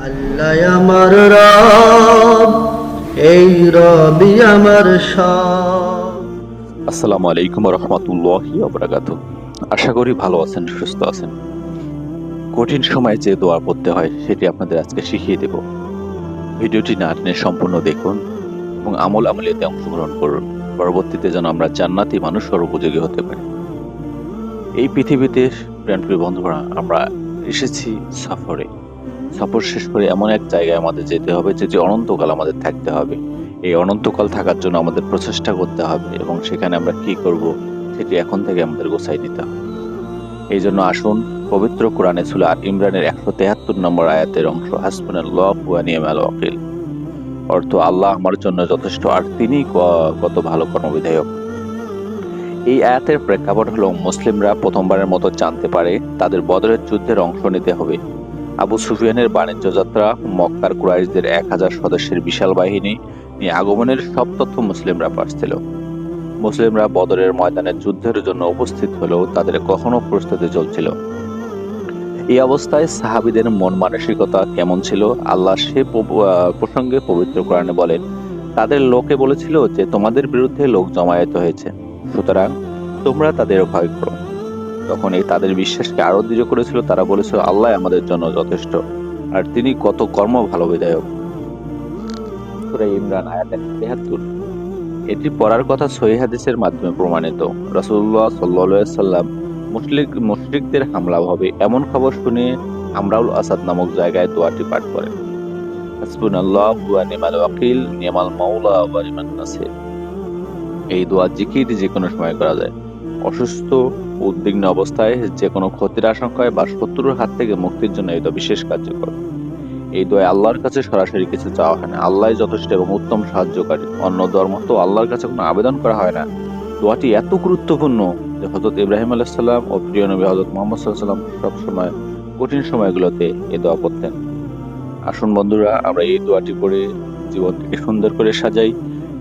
আল্লাহ আমার রব, এই রবি আমার সব। আসসালামু আলাইকুম রহমতুল্লাহি অবরাকাত আশা করি ভালো আছেন, সুস্থ আছেন। কঠিন সময়ে যে দোয়া পড়তে হয়, সেটি আপনাদের আজকে শিখিয়ে দেব। ভিডিওটি না টেনে সম্পূর্ণ দেখুন এবং আমল আমলিয়াতে অংশগ্রহণ করুন। পরবর্তীতে যেন আমরা জান্নাতি মানুষ হওয়ার উপযোগী হতে পারি। এই পৃথিবীতে প্রাণপ্রিয় বন্ধুরা, আমরা এসেছি সফরে। সফর শেষ করে এমন এক জায়গায় আমাদের যেতে হবে যে যে অনন্তকাল আমাদের থাকতে হবে। এই অনন্তকাল থাকার জন্য আমাদের প্রচেষ্টা করতে হবে এবং সেখানে আমরা কি করব সেটি এখন থেকে আমাদের গোছাই নিতে হবে। এই জন্য আসুন, পবিত্র কোরআনে সুলা ইমরানের একশো তেহাত্তর নম্বর আয়াতের অংশ হাসপুনের লফ ওয়ানিয়াল ওয়াকিল। অর্থ, আল্লাহ আমার জন্য যথেষ্ট আর তিনি কত ভালো কর্মবিধায়ক। এই আয়াতের প্রেক্ষাপট হল মুসলিমরা প্রথমবারের মতো জানতে পারে তাদের বদরের যুদ্ধের অংশ নিতে হবে। আবু সুফিয়ানের বাণিজ্য যাত্রা, মক্কার কুরাইশদের এক হাজার সদস্যের বিশাল বাহিনী নিয়ে আগমনের সব তথ্য মুসলিমরা পাচ্ছিল মুসলিমরা বদরের ময়দানে যুদ্ধের জন্য উপস্থিত হলেও তাদের কখনো প্রস্তুতি চলছিল। এই অবস্থায় সাহাবিদের মন মানসিকতা কেমন ছিল? আল্লাহ সে প্রসঙ্গে পবিত্র কোরআনে বলেন, তাদের লোকে বলেছিল যে তোমাদের বিরুদ্ধে লোক জমায়েত হয়েছে। সুতরাং তোমরা তাদের ভয় করো। তখন এই তাদের বিশ্বাসকে আরও দৃঢ় করেছিল, তারা বলেছিল, আল্লাহ আমাদের জন্য যথেষ্ট। আর তিনি কত কর্ম ভালো বিধায়ক। সূরা ইমরান আয়াত এটি পড়ার কথা সহি হাদিসের মাধ্যমে প্রমাণিত। রাসূলুল্লাহ সাল্লাল্লাহু সাল্লাম মুশরিক, মুশরিকদের হামলা হবে এমন খবর শুনে আমরাউল আসাদ নামক জায়গায় দোয়াটি পাঠ করেন। এই দোয়া জিকির যে কোনো সময় করা যায়। অসুস্থ, উদ্বিগ্ন অবস্থায় যে কোনো ক্ষতির আশঙ্কায় বা শত্রুর হাত থেকে মুক্তির জন্য এই দোয়া বিশেষ কার্যকর। এই দোয়া আল্লাহর কাছে সরাসরি কিছু চাওয়া হয় না। আল্লাহ যথেষ্ট এবং উত্তম সাহায্যকারী। অন্য ধর্ম তো আল্লাহর কাছে কোনো আবেদন করা হয় না। দোয়াটি এত গুরুত্বপূর্ণ যে হজরত ইব্রাহিম আলাইসাল্লাম ও প্রিয় নবী হজরত মোহাম্মদ সাল্লাম সবসময় কঠিন সময়গুলোতে এই দোয়া করতেন। আসুন বন্ধুরা, আমরা এই দোয়াটি করে জীবনটিকে সুন্দর করে সাজাই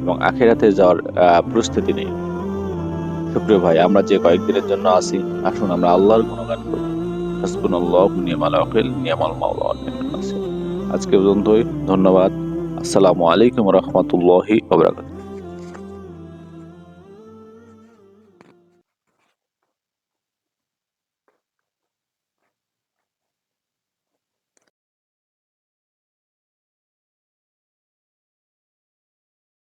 এবং আখেরাতে যাওয়ার প্রস্তুতি নেই। সুপ্রিয় ভাই, আমরা যে কয়েকদিনের জন্য আসি আসুন আমরা আল্লাহর গুণগান করি। হাসবুনাল্লাহু নিয়ামাল আকিল নিয়ামাল মাওলা আজকে পর্যন্তই, ধন্যবাদ। আসসালামু আলাইকুম রহমতুল্লাহি ওবরাকাত